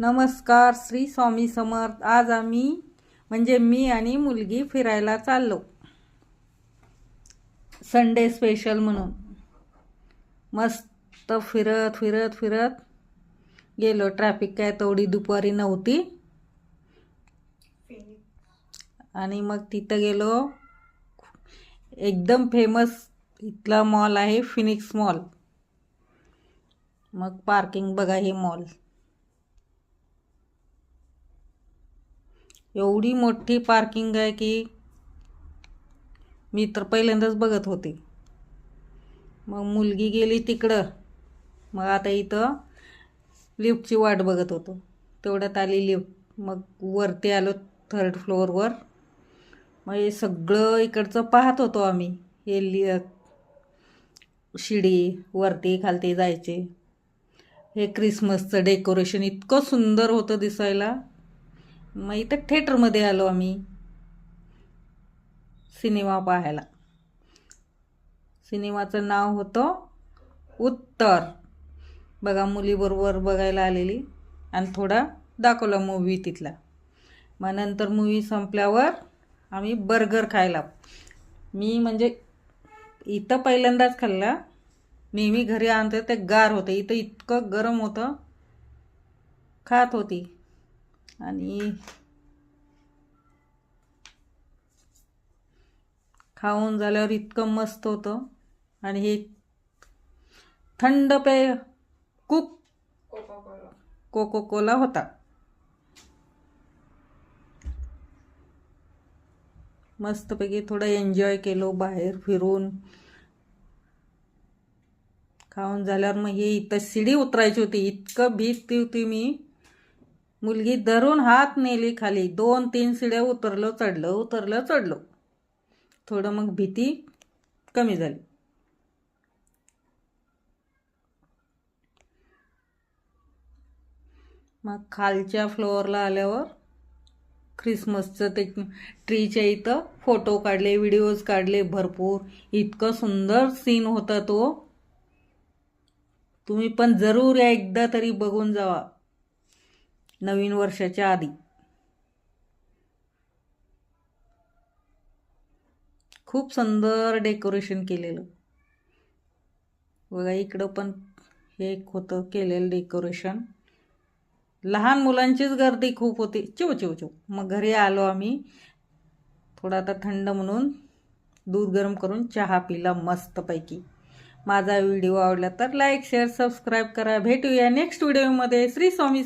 नमस्कार श्री स्वामी समर्थ. आज आम्ही म्हणजे मी आणि मुलगी फिरायला चाललो. संडे स्पेशल म्हणून. मस्त फिरत फिरत फिरत गेलो. ट्रॅफिक काय तेवढी दुपारी नव्हती. आणि मग तिथं गेलो. एकदम फेमस इथला मॉल आहे फिनिक्स मॉल मग पार्किंग बघा हे मॉल एवढी मोठी पार्किंग आहे की मी तर पहिल्यांदाच बघत होते. मग मुलगी गेली तिकडं. मग आता इथं लिफ्टची वाट बघत होतो. तेवढ्यात आली लिफ्ट मग वरती आलो थर्ड फ्लोअरवर मग हे सगळं इकडचं पाहत होतो आम्ही. हे लि शिडी वरती खालती जायचे. हे क्रिसमसचं डेकोरेशन इतकं सुंदर होतं दिसायला. मग इथं थिएटरमध्ये आलो आम्ही. सिनेमा पाहायला. सिनेमाचं नाव होतं उत्तर. बघा मुलीबरोबर बघायला आलेली. आणि थोडा दाखवला मूवी तिथला. मग नंतर मूवी संपल्यावर आम्ही बर्गर खायला. मी म्हणजे इथं पहिल्यांदाच खाल्ला. नेहमी घरी आणतो ते गार होतं. इथं इतकं गरम होतं. खात होती. आणि खाऊन झाल्यावर इतकं मस्त होतं. आणि हे थंड पेय कुक कोको कोला होता. मस्तपैकी थोडं एन्जॉय केलो बाहेर फिरून. खाऊन झाल्यावर मग हे इथं शिडी उतरायची होती. इतकं भीती होती मी. मुलगी धरून हात नेली खाली. दोन तीन शिड्या उतरलं चढलं उतरलं चढलो. थोडं मग भीती कमी झाली. मग खालच्या फ्लोअरला आल्यावर ख्रिसमसचं ते ट्रीच्या इथं फोटो काढले व्हिडिओज काढले. भरपूर. इतकं सुंदर सीन होता तो. तुम्ही पण जरूर या एकदा तरी बघून जावा. नवीन वर्षाच्या आधी. खूप सुंदर डेकोरेशन केलेलं. बघा इकडं पण हे एक होतं केलेलं डेकोरेशन. लहान मुलांचीच गर्दी खूप होती. चिव चिव चिव. मग घरी आलो आम्ही. थोडा आता थंड म्हणून दूध गरम करून चहा पिला मस्तपैकी. माझा व्हिडिओ आवडला तर लाईक शेअर सबस्क्राईब करा. भेटूया नेक्स्ट व्हिडिओमध्ये श्री स्वामी